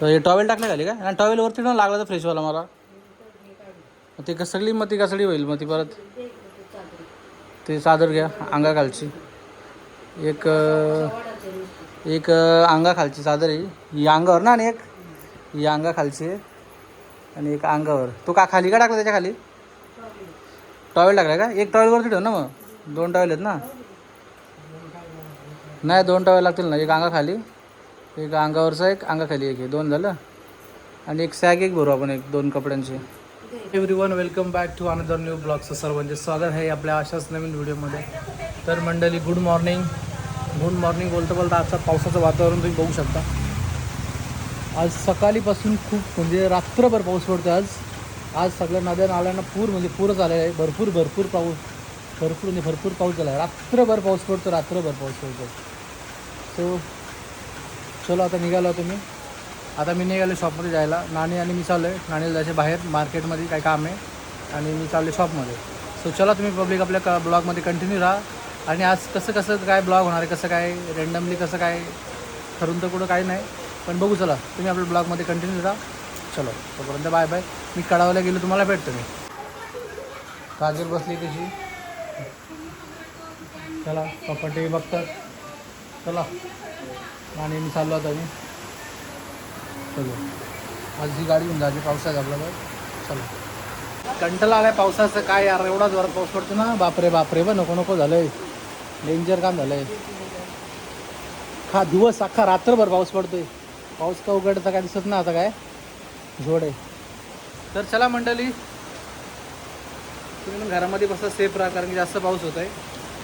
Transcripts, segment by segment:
तर हे टॉवेल टाकले खाली का? आणि टॉवेलवरती ना लागला तर फ्रेशवाला मला. मग ते कस- सगळी मग ती कसडी होईल? मग ती परत ते चादर घ्या अंगाखालची. एक एक अंगाखालची चादर आहे. ही अंगावर ना आणि एक? ही अंगाखालची आहे. आणि एक अंगावर. तो का खाली का टाकला त्याच्याखाली? टॉवेल टाकला का? एक टॉवेलवरती ठेव ना मग. दोन टॉवेल आहेत ना. नाही दोन टॉवेल लागतील ना. एक अंगाखाली. एक अंगावरचा एक अंगाखाली एक आहे. दोन झालं. आणि एक सॅग एक भरू आपण एक दोन कपड्यांचे. Everyone welcome back to another new ब्लॉगचं सर्वांचे स्वागत आहे आपल्या अशाच नवीन व्हिडिओमध्ये. तर मंडळी गुड मॉर्निंग गुड मॉर्निंग बोलता बोलता आजचा पावसाचं वातावरण तुम्ही बघू शकता. आज सकाळीपासून खूप म्हणजे रात्रभर पाऊस पडतो आज. आज सगळ्या नद्या नाल्यांना पूर म्हणजे पूरच आलेला आहे. भरपूर भरपूर पाऊस. भरपूर म्हणजे भरपूर पाऊस झाला आहे रात्रभर पाऊस पडतो रात्रभर पाऊस पडतो सो चलो आता निघालो तुम्ही आता मी निघालो शॉपमध्ये जायला. नाणी आणि मी चाललो आहे नाणीला जायचे बाहेर. मार्केटमध्ये काही काम आहे. आणि मी चाललो शॉपमध्ये सो चला तुम्ही पब्लिक आपल्या क ब्लॉगमध्ये कंटिन्यू राहा. आणि आज कसं कसं काय ब्लॉग होणार आहे? कसं काय? रँडमली कसं काय? ठरून तर कुठं काही नाही. पण बघू चला. तुम्ही आपल्या ब्लॉगमध्ये कंटिन्यू राहा. चलो. तोपर्यंत बाय बाय मी कडावायला गेलो तुम्हाला भेटतो मी. काजल बसली तशी चला. पप्पा टी व्ही बघतात. चला. आणि मी चाललो आता मी. चलो. आज ही गाडी घेऊन जायची पावसात आपल्याला. चलो. कंटाळा आलाय पावसाचं. काय यार एवढा जोरात पाऊस पडतो ना. बापरे बापरे. बा नको नको झालंय. डेंजर काम झालंय. हा दिवस अख्खा रात्रभर पाऊस पडतोय. पाऊस का उघडता काय दिसत ना आता काय. जोड आहे. तर चला मंडळी तुम्ही घरामध्ये बसा सेफ राहा कारण की जास्त पाऊस होत आहे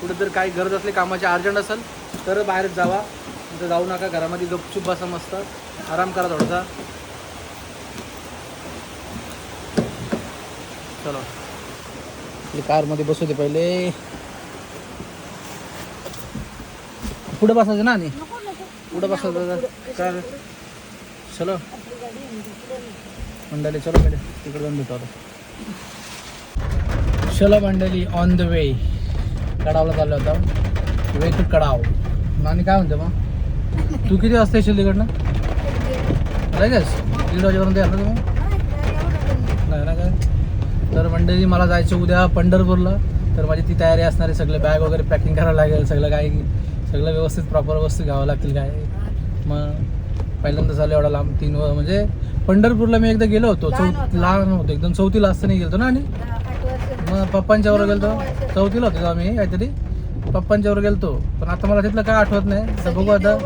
कुठे जर काही गरज असली कामाची अर्जंट असेल तर बाहेर जावा. तिथं जाऊ नका घरामध्ये गपचूप बसा मस्त आराम करा थोडासा. चलो. आपली कारमध्ये बसू दे पहिले. पुढे बसायचं ना आणि पुढे बसायचं काय? चलो. मंडळी चलो कडे तिकडे जाऊन भेटू आता. चलो मंडळी ऑन द वे कडावला चाललो होता वे टू कडाव. नानी काय म्हणते मग? तू किती वाजता येशील तिकडनं? लगेच दीड वाजेपर्यंत येणार तुम्ही नाही ना काय? तर मंडळी मला जायचं उद्या पंढरपूरला. तर माझी ती तयारी असणार सगळं बॅग वगैरे पॅकिंग करावं लागेल सगळं काय सगळं व्यवस्थित प्रॉपर वस्तू घ्यावं लागतील काय. मग पहिल्यांदा झालं एवढा लांब तीन म्हणजे पंढरपूरला मी एकदा गेलो होतो चौ लहान होतो. एकदम चौथीला असताना गेलो ना आणि मग पप्पांच्या बरोबर गेलतो. चौथीला होतो मी काहीतरी. पप्पांच्या बरोबर गेलतो. पण आता मला तिथलं काय आठवत नाही. तर बघू आता.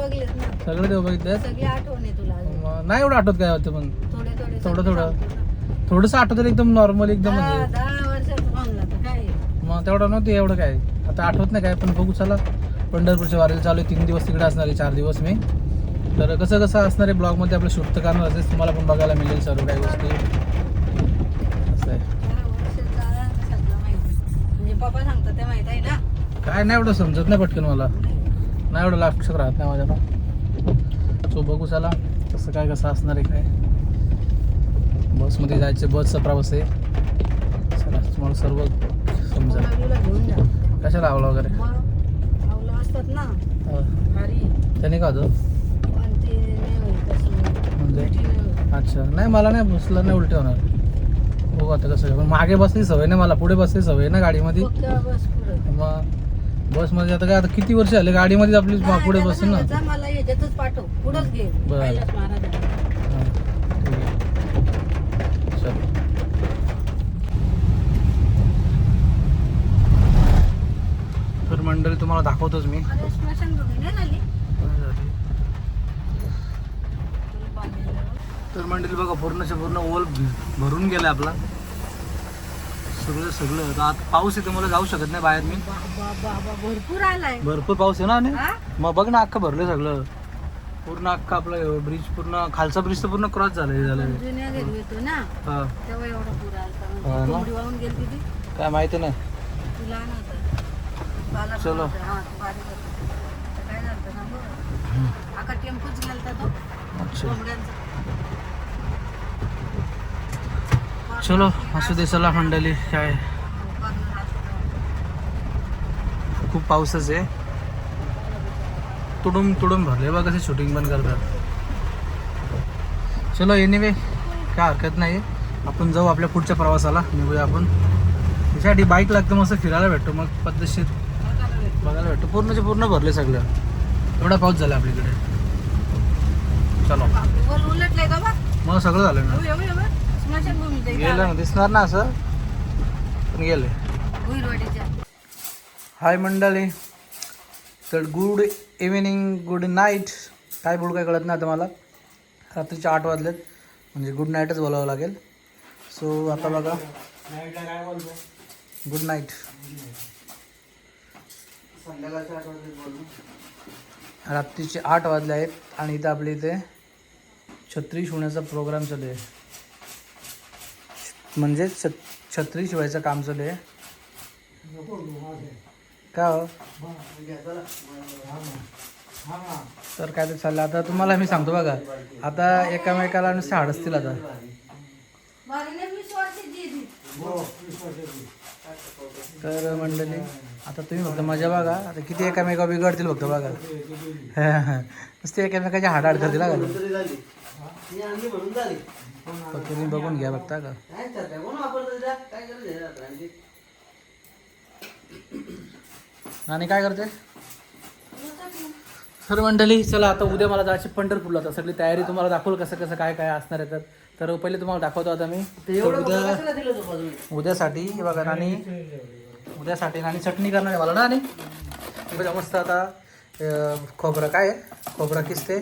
सगळे देव बघितले सगळी आठवण आहे तुला अजून. नाही एवढं आठवत काय होतं पण. थोडे थोडे थोडं सगळे थोडं. सांगतो ना. थोडंसं आठवतं एकदम नॉर्मल एकदम दहा म्हणजे. दहा काय? मग तेवढं नव्हतं एवढं काय. आता आठवत नाही काय पण बघू चला. पंढरपूरच्या वारीला चालू आहे तीन दिवस तिकडे असणार आहे चार दिवस मी. तर कसं कसं असणार आहे ब्लॉगमध्ये आपलं शूट तर करणार असेल तुम्हाला पण बघायला मिळेल सर्व काही गोष्टी. असं आहे. दहा वर्षाचं आहे, सगळं माहिती. म्हणजे पप्पा सांगतात ते माहीत आहे ना? काय नाही एवढं समजत नाही पटकन मला. नाही एवढं लक्षात राहत नाही माझ्या सो बघू चला कसं काय कसं असणार आहे काय. बसमध्ये जायचं बसचा प्रवास आहे. चला तुम्हाला सर्व समजा. कशाला आवला वगैरे? मग त्याने का होतं म्हणजे. अच्छा. नाही मला नाही बसलं नाही उलटे होणार. बघू आता कसं. पण मागे बसली सवय नाही मला पुढे बसली सवय ना गाडीमध्ये? फक्त बस बसमध्ये आता काय आता किती वर्ष झाले गाडीमध्ये आपली पुढे बसून ना मला याच्यातच पाठव पुढंच घे बरं. कैलास महाराज हा, ठीक आहे. चल. तर मंडळी तुम्हाला दाखवतोच मी नाही झाली. तर मंडळी बघा पूर्णच्या पूर्ण ओल भरून गेला आपला सगळं सगळं. आता आता पाऊस आहे मला जाऊ शकत नाही बाहेर मी. बाबा बाबा भरपूर आलाय. भरपूर पाऊस आहे ना आणि? हा? मग बघ ना अख्खं भरलं सगळं. पूर्ण अख्खं आपलं ब्रिज पूर्ण खालचा ब्रिज तर पूर्ण क्रॉस झालं झालं जुन्या घरी येतो ना? हा. तेव्हा एवढा पूर आलता हा म्हणजे ना? कोंबडी वाहून गेली ती. काय माहिती नाही. तुला नव्हतं चलो. होता. हा, तू बारीक होता. आता काय झालं सांगू? आका टेम्पोच गेलता तो. अच्छा. कोंबड्यांचा. चलो असू दे चला मंडळी काय? खूप पाऊसच आहे. तुडून तुडून भरले बघ कसे शूटिंग पण करतात. चलो एनिवे काय हरकत नाही आपण जाऊ आपल्या पुढच्या प्रवासाला निघूया आपण. त्याच्यासाठी बाईक लागतं मस्त फिरायला भेटतो मग पद्धतशीर बघायला भेटतो. पूर्णचे पूर्ण भरले सगळं. एवढा पाऊस झाला आपल्याकडे. चलो. बा? मग सगळं झालं ना? गेलं ना दिसणार ना असं? पण गेले. हाय मंडळी. तर गुड इव्हिनिंग गुड नाईट काय बोलू काय कळत नाही आता मला. रात्रीचे आठ वाजलेत. म्हणजे गुड नाईटच बोलावं लागेल. सो आता बघा. गुड नाईट रात्रीचे आठ वाजले आहेत आणि इथं आपल्या इथे छत्री शिवण्याचा प्रोग्राम चालू आहे. म्हणजे छ छत्री शिवायचं काम चालू आहे. का हो? तर काय ते चाललं? आता तुम्हाला मी सांगतो बघा. आता एकामेकाला नुसते हाडसतील आता. ती. तर मंडळी आता तुम्ही फक्त मजा बघा. आता किती एकामेका बिघडतील फक्त बघा. नुसते एकामेकाचे हाड हाड करतील तुम्ही बघून घ्या बघता का? आणि काय करते? तर मंडळी चला आता उद्या मला जायचे पंढरपूरला. आता सगळी तयारी तुम्हाला दाखवलं कसं कसं काय काय असणार आहे तर. तर पहिले तुम्हाला दाखवतो आता मी. तर उद्या उद्यासाठी हे बघा आणि उद्यासाठी आणि चटणी करणार आहे मला ना आणि बघा मस्त आता खोबरं. काय आहे? खोबरं किसते.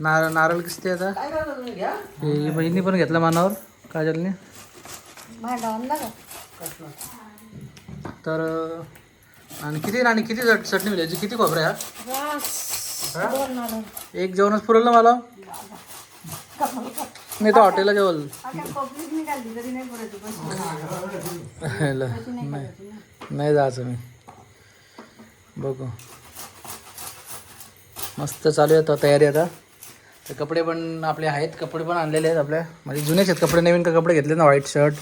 नारळ नारळ किसते आता. हे बहिणी पण घेतलं मानावर काजलने. तर आणि किती आणि किती चट- चटणी मिळायची किती खोबरं हा? एक जेवणच पुरेल ना मला? मी तर हॉटेलला जेवल. नाही जायचं मी. बघू. मस्त चालू आहे आता तयारी आता. ते कपडे पण आपले आहेत. कपडे पण आणलेले आहेत आपल्या. म्हणजे जुनेच आहेत. कपडे नवीन का कपडे घेतले ना? व्हाईट शर्ट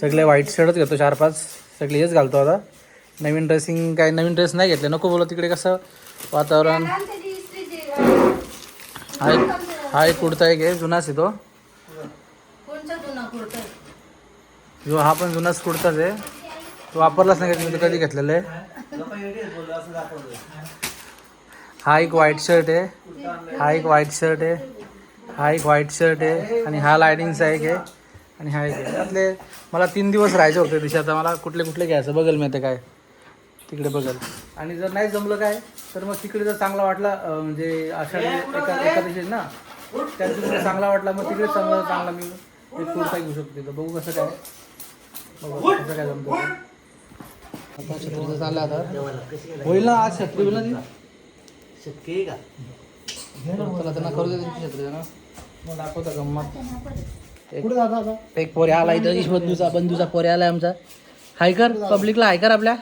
सगळे व्हाईट शर्टच घेतो. चार पाच सगळे हेच घालतो आता. नवीन ड्रेसिंग काय नवीन ड्रेस नाही घेतले. नको बोला तिकडे कसं वातावरण. हा एक हा एक कुर्ता एक आहे. जुनाच आहे तो. कोणचा जुना कुर्ता? आहे? जो हा पण जुनाच कुर्ताच आहे. तो वापरलाच नाही का मी तो कधी घेतलेला आहे? हा एक व्हाईट शर्ट आहे. हा एक व्हाईट शर्ट आहे. हा एक व्हाईट शर्ट आहे. आणि हा लायटिंगचा एक आहे. आणि हा एक आहे. त्यातले मला तीन दिवस राहायचे होते दिशा आता मला कुठले कुठले घ्यायचं. बघल मी ते काय. तिकडे बघल. आणि जर नाही जमलं काय तर मग तिकडे जर चांगला वाटला म्हणजे आषाढी एका एकादशी ना त्या दिवशी चांगला वाटला मग तिकडे चांगला चांगला मी एक कुर्ता घेऊ शकतो तिथं. बघू कसं काय. बघू कसं काय जमतं. आता छत्रीचं चाललं आता. होईल ना आज छत्री होईल ना ती? शक्य का? चला त्यांना करू दे त्यांची छत्री ना मग दाखवता गंमत एक एक पोरे आला इथं ईश बंधूचा बंधूचा पोरे आलाय आमचा. हायकर पब्लिकला हायकर आपल्या?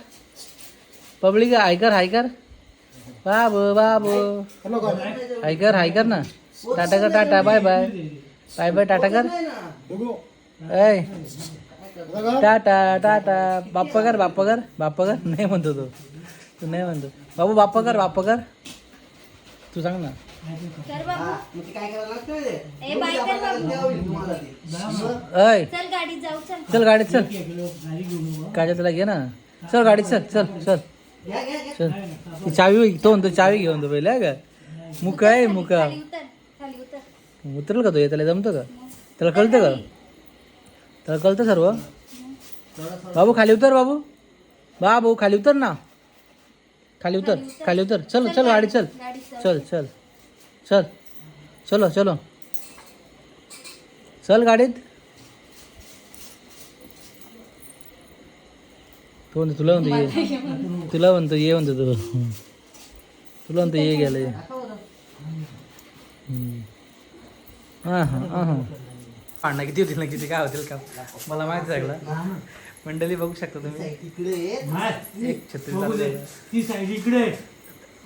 पब्लिक हायकर हायकर. बाब बाब. हायकर हायकर ना. टाटा कर tata bye bye. Bye bye tata कर. ऐ. टाटा टाटा. बाप्पा कर बाप्पा कर. बाप्पा कर. नाही म्हणतो तो तू. नाही म्हणतो. बाबू बाप्पा कर बाप्पा कर. तू सांग ना. काय करायला लागतं ते? ए बाई कर बाबू. तेव्हा होईल तुम्हाला ते. ऐ. चल गाडीत जाऊ चल. चल गाडीत चल. काजल तुला घे ना. चल गाडीत चल चल चल. घ्या, घ्या, घ्या. चल. ती चावी तो म्हणतो चावी घेऊन तो पहिले का? मुका आहे मुका. खाली उतर खाली उतर. उतरल का तो? त्याला जमतं का? त्याला कळतं का? त्याला कळतं सर्व? बाबू खाली उतर बाबू. बाबू खाली उतर ना. खाली उतर खाली उतर. चल चल गाडी चल. चल. चल चल. चलो. चलो चल. गाडीत. तो म्हणतो तुला म्हणतो ये. तुला म्हणतो ये म्हणतो तू. तुला म्हणतो ये गेलं हां हां हां किती होतील ना किती काय होतील का? मला माहिती सगळं. मंडळी बघू शकता तुम्ही. इकडे. एक छत्री चाललंय.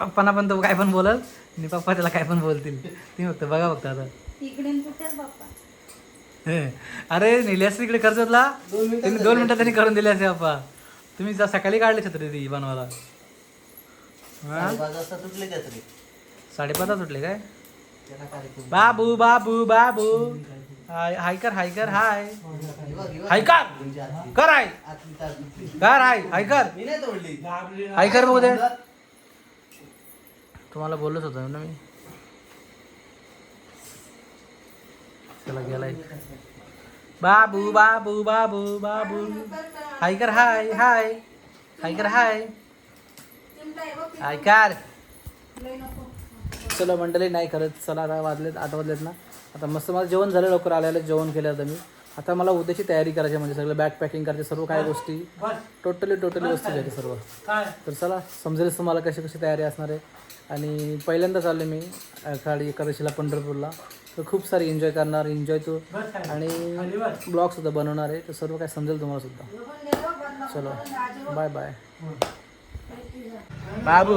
पप्पांना पण तो काय पण बोलल आणि पप्पा त्याला काय पण बोलतील. तुम्ही फक्त बघा फक्त आता. हे. अरे नेली असते इकडे कर्जतला त्यांनी दोन मिनिटात त्यांनी करून दिले असते पप्पा. तुम्ही जा सकाळी काढले छत्री ती बनवायला. हा? पाच वाजता तुटले काय? बाबू बाबू बाबू. हाय हाय कर हाय. कर हाय हे. बघ, हे बघ. हाय कर हाय. कर हाय हाय कर कर बघू दे. तुम्हाला बोलत होतो ना मी. चला गेलाय. बाबू बाबू बाबू बाबू. हाय कर हाय. हाय हाय. कर हाय हाय कर चला मंडळी नाही करत. चला आता वाजलेत आठ वाजलेत ना. आता मस्त मला जेवण झालं लवकर आल्याला जेवण केलं आता मी. आता मला उद्याची तयारी करायची म्हणजे सगळं बॅग पॅकिंग करायची सर्व काय गोष्टी. टोटली टोटली वस्तू घ्यायची सर्व. तर चला समजेलच तुम्हाला कशी कशी तयारी असणार आहे. आणि पहिल्यांदा चालले मी खाडी एकादशीला पंढरपूरला. तर खूप सारी एन्जॉय करणार एन्जॉय तो. आणि ब्लॉग सुद्धा बनवणार आहे. तर सर्व काय समजेल तुम्हाला सुद्धा. चलो. बाय बाय बाबू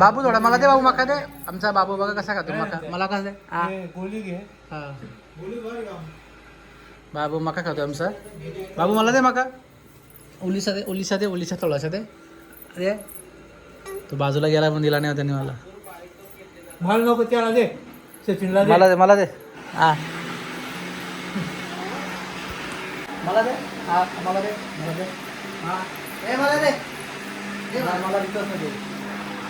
बाबू थोडा मला दे बाबू मका दे. आमचा बाबू बघा कसा खातो मका. मला कसा दे? हा. गोली घे. हा. बाबू मका खातो आमचा. बाबू मला दे मका. उलिसा दे उलिसा दे उलिसा थोडासा दे. अरे. तो बाजूला गेला पण दिला नाही त्यांनी मला. मला नको त्याला दे. सचिनला मला दे मला दे. हा. मला दे. हा मला दे मला दे. हा. ए, मला दे. मला नाही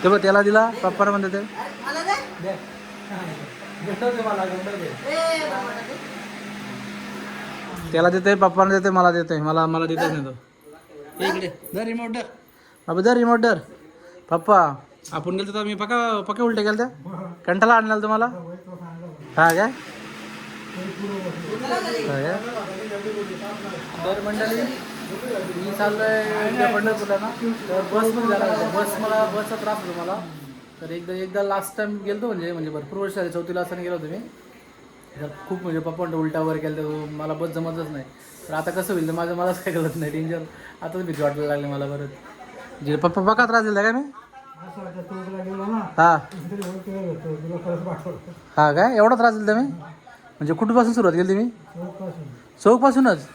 ते. बघ त्याला दिला पप्पाला म्हणते ते. त्याला देते पप्पाला देते मला देते. मला मला देतच नाही तो. इकडे दर रिमोट डर बाबा दर रिमोट डर पप्पा आपण गेलतो तर मी पक्का पक्का उलटे गेलते कंटाला आणला तुम्हाला हा काय? हा काय? तर मंडळी. मी चाललोय उद्या पंढरपूरला ना. तर बस पण जायला बस मला बसचा त्रास होतो मला. तर एकदा एकदा लास्ट टाइम गेलो म्हणजे म्हणजे भरपूर वर्ष झाले. चौथीला असताना गेलो होतो मी. तर खूप म्हणजे पप्पा उलटा वगैरे केलं तर मला बस जमतच नाही. तर आता कसं होईल? तर माझं मलाच काय कळत नाही. डेंजर आताच भीती वाटायला लागली मला परत. जे पप्पा बघा त्रास दिला काय मी? हां हां. हा काय? एवढा त्रास दिला मी? म्हणजे कुठपासून सुरुवात केली तुम्ही? चौकपासून. चौकपासूनच?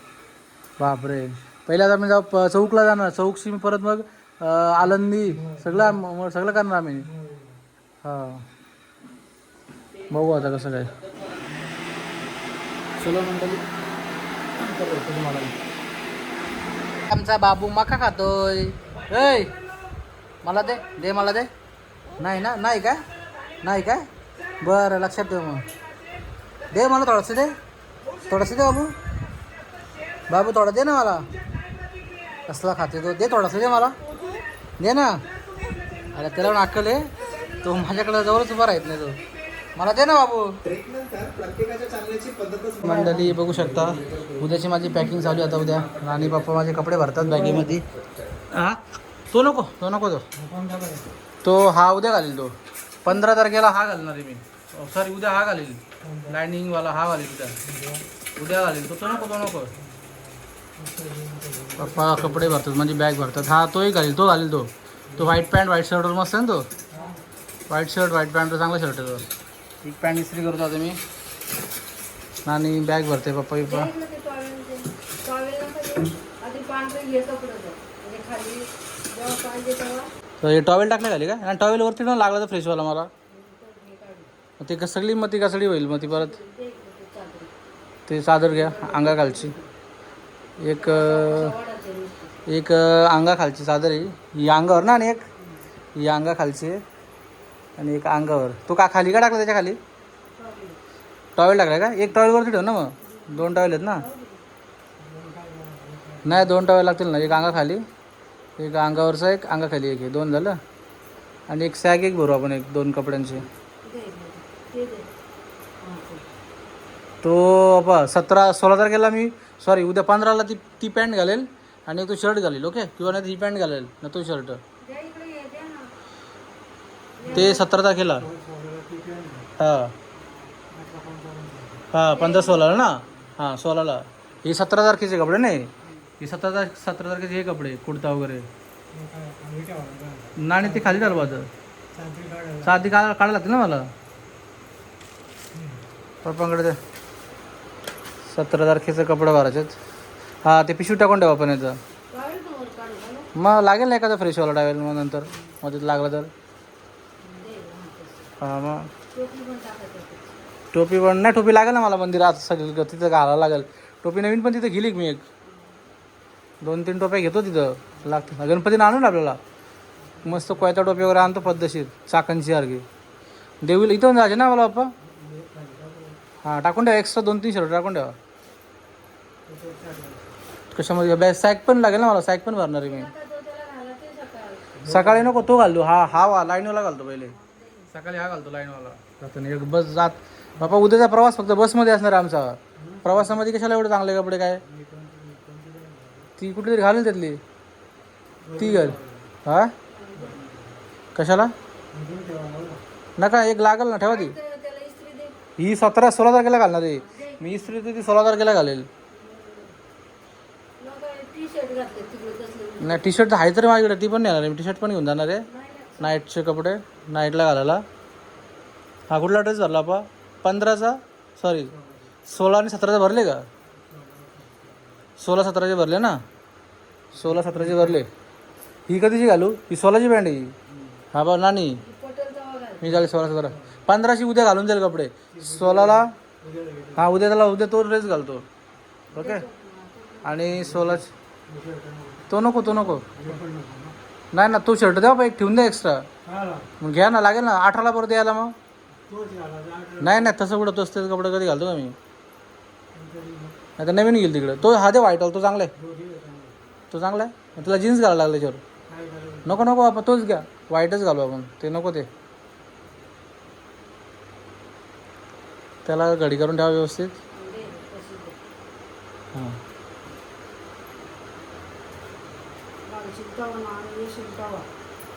बापरे. पहिल्या आता मी जाऊ प- चौकला जाणार. चौकशी मी परत मग अं, आळंदी सगळं म- सगळं करणार आम्ही. हा. बघू आता कसं काय. चलो मंडळी. करतो तुम्हाला आमचा बाबू मका खातोय. ऐ मला दे दे मला दे. नाही ना नाही काय नाही काय बरं लक्षात ठेव मग. दे मला थोडंसं दे. थोडंसं दे बाबू. बाबू थोडा दे ना मला. कसला खाते तो? दे थोडासा दे मला. दे ना. अरे त्याला पण आहे तो माझ्याकडे जवळच उभा राहत नाही तो. मला दे ना बाबू. मंडळी बघू शकता. उद्याची माझी पॅकिंग चालू आहे आता उद्या. राणी बाप्पा माझे कपडे भरतात बॅगेमध्ये. हां तो नको. तो नको तो. तो हा उद्या घालेल तो. पंधरा तारखेला हा घालणार आहे मी. Oh, सॉरी उद्या हा घालेल. लायनिंगवाला हा घालेल उद्या. उद्या घालेल. तो तो नको तो नको. पप्पा कपडे भरतात म्हणजे बॅग भरतात. हा तोही घालील तो घालील तो. तो व्हाईट पॅन्ट व्हाईट शर्टवर मस्त आहे ना तो? व्हाईट शर्ट व्हाईट पॅन्ट चांगला शर्ट आहे तो. एक पॅन्ट इस्त्री करतो आता मी. आणि बॅग भरते पप्पा बिप्पा. म्हणजे तर हे टॉवेल टाकले खाली का? आणि टॉवेल वरती ना लागला तर फ्रेशवाला मला. मग ती कसली मग ती कसली होईल? मग ती परत ते चादर घ्या अंगाखालची. एक एक अंगा अंगाखालची चादर आहे. ही अंगावर ना आणि एक? ही अंगाखालची आहे. आणि एक अंगावर. तो का खाली का टाकला त्याच्याखाली टॉवेल टाकला का? एक टॉवेलवरती ठेव ना मग. दोन टॉवेल आहेत ना. नाही दोन टॉवेल लागतील ना. एक अंगाखाली एक अंगावरचा एक अंगाखाली एक हे दोन झालं. आणि एक सॅग एक भरू आपण एक दोन कपड्यांचे ते दे तो बा सतरा सोळा तारखेला मी. सॉरी उद्या पंधराला ती ती पॅन्ट घालेल आणि तो शर्ट घालेल ओके किंवा नाही ही पॅन्ट घालेल ना तो शर्ट ते सतरा तारखेला. हां. हां पंधरा सोळाला ना? हां सोळाला. हे सतरा तारखेचे कपडे नाही? हे सतरा तार सतरा तारखेचे हे कपडे कुर्ता वगैरे. नाही ते खाली टाकलं होतं साधी काढ काढायला लागते ना मला. पप्पांकडे द्या सतरा तारखेचं कपडं भरायचं हां ते पिशवी टाकून ठेवा पण याचं. मग लागेल ना एखादा फ्रेशवाला टावेल मग नंतर मध्ये लागलं तर. हां मग. टोपी पण नाही टोपी लागेल ना मला मंदिरात सगळं तिथं घालायला लागेल. टोपी नवीन पण तिथं गेली मी एक. दोन तीन टोप्या घेतो तिथं. लागतं गणपतीनं आणून आपल्याला. मस्त कोयता टोपी वगैरे आणतो पद्धतशीर चाकणची सारखी. देवीला इथं जायचे ना मला बाप्पा? हां टाकून ठेवा एक्स्ट्रा दोन तीन शर्ट टाकून ठेवा. कशामध्ये? बॅग सॅक पण लागेल ना मला सॅक पण भरणार आहे मी. सकाळी नको तो घालतो हा हा वा लाईनवाला घालतो पहिले. सकाळी हा घालतो लाईनवाला. जाताना एक बस जात. बापा उद्याचा प्रवास फक्त बसमध्ये असणार आहे आमचा. प्रवासामध्ये कशाला एवढे चांगले कपडे काय? ती कुठेतरी घालेल त्यातली. ती घाल. हा? कशाला? नका एक लागल ना ठेवा ती. त्याला इस्त्री दे. ही सतरा सोळा तारखेला घालणार आहे. मी इस्त्री तर ती सोळा तारखेला घालेल लोक टी शर्ट घातले तिकडे कसले नाही टी शर्ट आहे तरी माझ्याकडे ती पण येणार. आहे मी टी शर्ट पण घेऊन जाणार आहे. नाईटचे कपडे नाईटला घालायला. हा कुठला ड्रेस भरला पा पंधराचा? सॉरी सोळा आणि सतराचे भरले का? सोळा सतराचे भरले ना? सोळा सतराचे भरले. ही कधीची घालू? ही सोळाची पॅन्ट आहे ही. हा बा नानी. मी झाले सोळा सतरा. पंधराशी उद्या घालून जाईल कपडे. सोळाला हा उद्या त्याला उद्या तो ड्रेस घालतो. ओके? आणि सोळा तो नको तो नको. नाही ना तो शर्ट द्या बा एक ठेवून द्या एक्स्ट्रा मग घ्या ना लागेल ना अठराला परत यायला मग. नाही नाही तसं कुठं तसं तेच कपडे कधी घालतो का मी? नाही तर नवीन घेईल तिकडे. तो हा दे व्हाईट तो चांगला आहे. तो चांगला आहे? तुला जीन्स घालायला लागला त्याच्यावर नको नको आपण तोच घ्या. व्हाईटच घालू आपण. ते नको ते. त्याला घडी करून ठेवा व्यवस्थित. हां शिकतावा ना आणि शिकतावा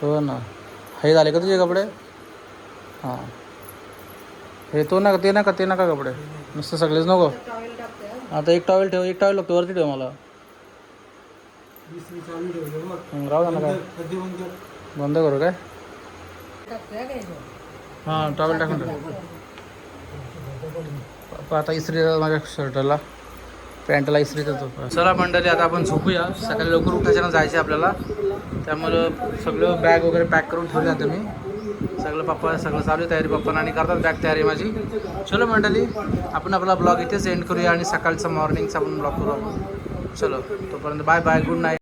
हो ना. हे झाले का तुझे कपडे? हां. हे तो नका ते नका ते नका कपडे. नुसतं सगळेच नको. हा. आता एक टॉवेल ठेव एक टॉवेल लागतो वरती ठेव मला. राहू ना काय. बंद करू काय? हा. हां टॉवेल टाकून ठेव आता इस्त्री माझ्या शर्टला. पॅन्टला इस्त्री देतो. चला मंडळी आता आपण झोपूया. सकाळी लवकर उठायच्या जायचं आपल्याला. त्यामुळं सगळं बॅग वगैरे पॅक करून ठेवले आता मी सगळं पप्पा सगळं चालू आहे तयारी पप्पा आणि करतात बॅग तयारी माझी. चलो मंडळी आपण आपला ब्लॉग इथेच एंड करूया आणि सकाळचा मॉर्निंगचा आपण ब्लॉग करू आपण. चलो तोपर्यंत बाय बाय गुड नाईट